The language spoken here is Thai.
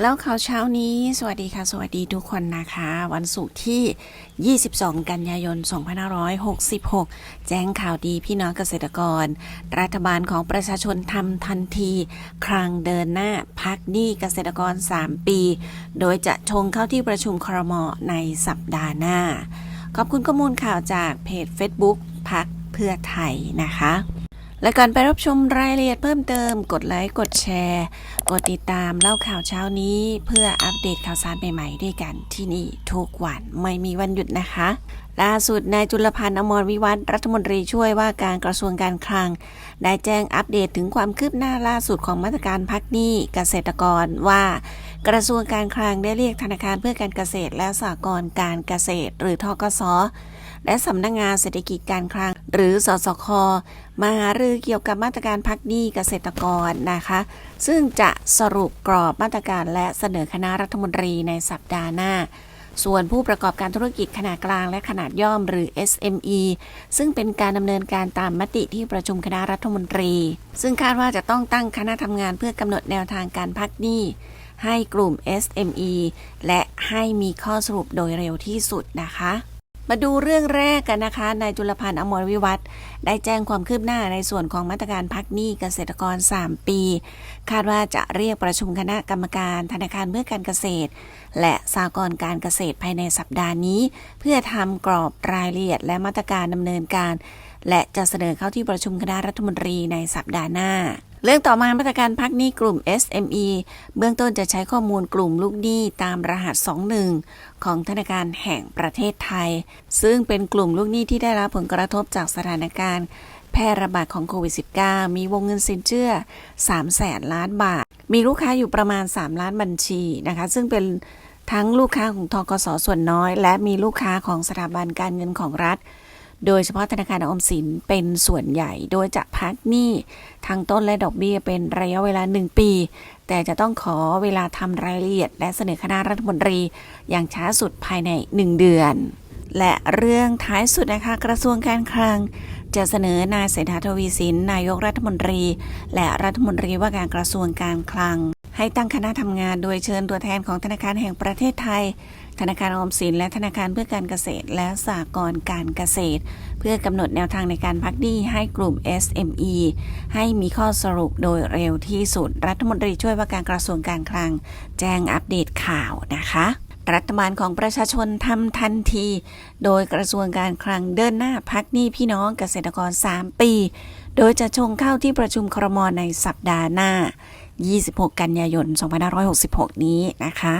แล้วข่าวเช้านี้ สวัสดีค่ะ สวัสดีทุกคนนะคะ วันศุกร์ที่ 22 กันยายน 2566 แจ้งข่าวดีพี่น้องเกษตรกร รัฐบาลของประชาชนทำทันที ครั้งเดินหน้าพักหนี้เกษตรกร 3 ปี โดยจะชงเข้าที่ประชุมครมในสัปดาห์หน้า ขอบคุณข้อมูลข่าวจากเพจ Facebook พักเพื่อไทยนะคะ และก่อนไปรับชมรายละเอียดเพิ่มเติม กดไลค์กดแชร์ กดติดตามเล่าข่าวเช้านี้ เพื่ออัปเดตข่าวสารใหม่ๆด้วยกันที่นี่ทุกวันไม่มีวันหยุดนะคะล่าสุดนายจุลพันธ์อมรวิวัฒน์รัฐมนตรีช่วยว่าการกระทรวงการคลัง ได้แจ้งอัปเดตถึงความคืบหน้าล่าสุดของมาตรการพักหนี้เกษตรกรว่า กระทรวงการคลังได้เรียกธนาคารเพื่อการเกษตรและสหกรณ์การเกษตร หรือทกส และสำนักงงานเศรษฐกิจการคลัง หรือสสคมาหารือเกี่ยวกับมาตรการพักหนี้เกษตรกรนะคะ ซึ่งจะสรุปกรอบมาตรการและเสนอคณะรัฐมนตรีในสัปดาห์หน้าส่วนผู้ประกอบการธุรกิจขนาดกลางและขนาดย่อมหรือ SME ซึ่งเป็นการดำเนินการตามมติที่ประชุมคณะรัฐมนตรี ซึ่งคาดว่าจะต้องตั้งคณะทำงานเพื่อกำหนดแนวทางการพักหนี้ ให้กลุ่ม SME และให้มีข้อสรุปโดยเร็วที่สุดนะคะ มาดูเรื่องแรกกันนะคะนายจุลพันธ์อมรวิวัฒน์ได้แจ้งความคืบหน้าในส่วนของมาตรการพักหนี้เกษตรกร 3 ปี คาดว่าจะเรียกประชุมคณะกรรมการธนาคารเพื่อการเกษตร และสหกรการเกษตรภายในสัปดาห์นี้ เพื่อทำกรอบรายละเอียดและมาตรการดำเนินการ และจะเสนอเข้าที่ประชุมคณะรัฐมนตรีในสัปดาห์หน้า เรื่องต่อมามาตรการพักหนี้กลุ่ม SME เบื้องต้นจะใช้ข้อมูลกลุ่มลูกหนี้ตามรหัส 21 ของธนาคารแห่งประเทศไทย ซึ่งเป็นกลุ่มลูกหนี้ที่ได้รับผลกระทบจากสถานการณ์ แพร่ระบาดของโควิด -19 มีวงเงินสินเชื่อ 3 แสนล้านบาท มีลูกค้าอยู่ประมาณ 3 ล้านบัญชีนะคะ ซึ่งเป็นทั้งลูกค้าของทกสส่วนน้อย และมีลูกค้าของสถาบันการเงินของรัฐ โดยเฉพาะธนาคารออมสินเป็นส่วนใหญ่ โดยจะพักหนี้ทั้งต้นและดอกเบี้ยเป็นระยะเวลา 1 ปี แต่จะต้องขอเวลาทำรายละเอียด และเสนอคณะรัฐมนตรี อย่างช้าสุดภายใน 1 เดือน และเรื่องท้ายสุดนะคะกระทรวงการคลัง จะเสนอนายเศรษฐาทวีสินนายกรัฐมนตรี และรัฐมนตรีว่าการกระทรวงการคลัง ให้ตั้งคณะทำงานโดยเชิญตัวแทนของธนาคารแห่งประเทศไทย ธนาคารออมสิน และธนาคารเพื่อการเกษตร และสหกรณ์การเกษตร เพื่อกำหนดแนวทางในการพักหนี้ให้กลุ่ม SME ให้มีข้อสรุปโดยเร็วที่สุด รัฐมนตรีช่วยว่าการกระทรวงการคลัง แจ้งอัปเดตข่าวนะคะรัฐบาลของประชาชนทำทันที โดยกระทรวงการคลังเดินหน้าพักหนี้พี่น้องเกษตรกร 3 ปี โดยจะชงเข้าที่ประชุมครมในสัปดาห์หน้า 26 กันยายน 2566 นี้นะคะ